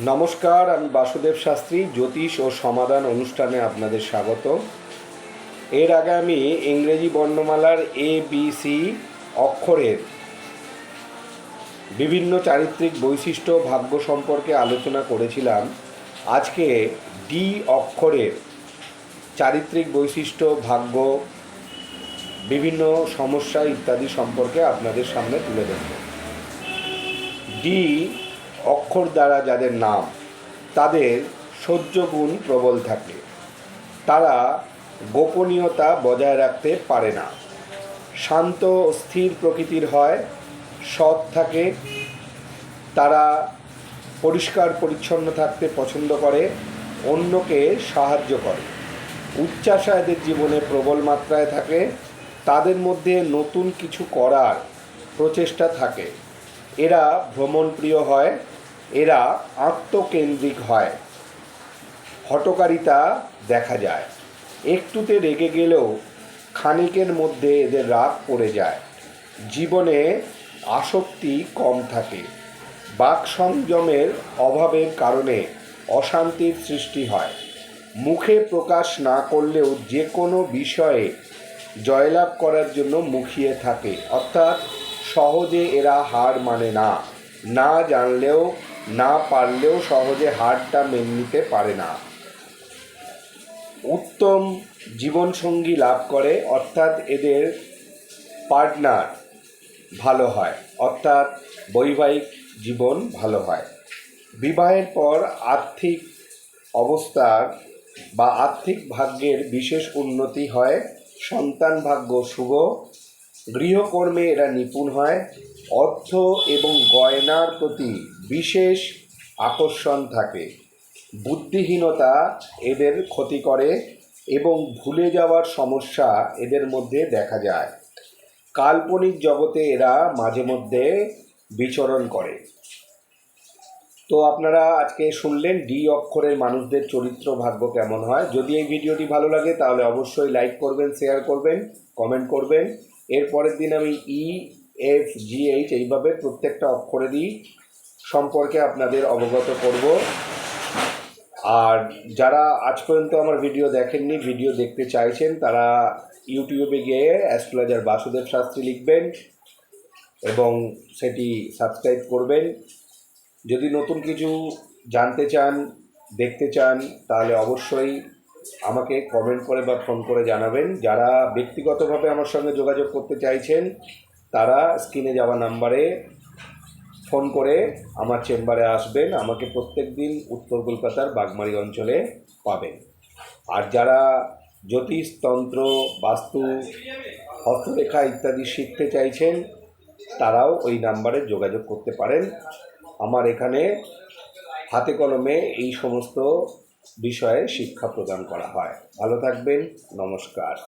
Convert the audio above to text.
নমস্কার, আমি বাসুদেব শাস্ত্রী, জ্যোতিষ ও সমাধান অনুষ্ঠানে আপনাদের স্বাগত। এর আগে আমি ইংরেজি বর্ণমালার এ বি সি অক্ষরের বিভিন্ন চারিত্রিক বৈশিষ্ট্য, ভাগ্য সম্পর্কে আলোচনা করেছিলাম। আজকে ডি অক্ষরের চারিত্রিক বৈশিষ্ট্য, ভাগ্য, বিভিন্ন সমস্যা ইত্যাদি সম্পর্কে আপনাদের সামনে তুলে ধরব। ডি অক্ষর দ্বারা যাদের নাম, তাদের সহ্য গুণ প্রবল থাকে। তারা গোপনীয়তা বজায় রাখতে পারে না। শান্ত ও স্থির প্রকৃতির হয়, সৎ থাকে, তারা পরিষ্কার পরিচ্ছন্ন থাকতে পছন্দ করে, অন্যকে সাহায্য করে। উচ্চাসা এদের জীবনে প্রবল মাত্রায় থাকে, তাদের মধ্যে নতুন কিছু করার প্রচেষ্টা থাকে। এরা ভ্রমণপ্রিয় হয়, এরা আত্মকেন্দ্রিক হয়। হটকারিতা দেখা যায়। একটুতে রেগে গেলেও খানিকের মধ্যে এদের রাগ পড়ে যায়। জীবনে আসক্তি কম থাকে। বাক সংযমের অভাবের কারণে অশান্তির সৃষ্টি হয়। মুখে প্রকাশ না করলেও যে কোনো বিষয়ে জয়লাভ করার জন্য মুখিয়ে থাকে। অর্থাৎ সহজে এরা হার মানে না। না জানলেও, না পারলেও সহজে হারটা মেনে নিতে পারে না। উত্তম জীবনসঙ্গী লাভ করে, অর্থাৎ এদের পার্টনার ভালো হয়, অর্থাৎ বৈবাহিক জীবন ভালো হয়। বিবাহের পর আর্থিক অবস্থার বা আর্থিক ভাগ্যের বিশেষ উন্নতি হয়, সন্তান ভাগ্য শুভ গৃহকর্মে এরা নিপুণ হয়। অর্থ এবং গয়নার প্রতি বিশেষ আকর্ষণ থাকে। বুদ্ধিহীনতা এদের ক্ষতি করে এবং ভুলে যাওয়ার সমস্যা এদের মধ্যে দেখা যায়। কাল্পনিক জগতে এরা মাঝে মধ্যে বিচরণ করে। তো আপনারা আজকে শুনলেন ডি অক্ষরের মানুষদের চরিত্র ভাগ্য কেমন হয়। যদি এই ভিডিওটি ভালো লাগে তাহলে অবশ্যই লাইক করবেন শেয়ার করবেন কমেন্ট করবেন। এর পরের দিন আমি ই এফ জি এইচ এইভাবে প্রত্যেকটা অক্ষরেরই সম্পর্কে আপনাদের অবগত করব। আর যারা আজ পর্যন্ত আমার ভিডিও দেখেননি, ভিডিও দেখতে চাইছেন, তারা ইউটিউবে গিয়ে অ্যাস্ট্রোলজার বাসুদেব শাস্ত্রী লিখবেন এবং সেটি সাবস্ক্রাইব করবেন। যদি নতুন কিছু জানতে চান, দেখতে চান, তাহলে অবশ্যই আমাকে কমেন্ট করে বা ফোন করে জানাবেন। যারা ব্যক্তিগতভাবে আমার সঙ্গে যোগাযোগ করতে চাইছেন, তারা স্ক্রিনে যাওয়া নাম্বারে ফোন করে আমার চেম্বারে আসবেন। আমাকে প্রত্যেক দিন উত্তর কলকাতার বাগমারি অঞ্চলে পাবেন। আর যারা জ্যোতিষ, তন্ত্র, বাস্তু, হস্তরেখা ইত্যাদি শিখতে চাইছেন, তারাও ওই নাম্বারে যোগাযোগ করতে পারেন। আমার এখানে হাতে কলমে এই সমস্ত বিষয়ে শিক্ষা প্রদান করা হয়। ভালো থাকবেন নমস্কার।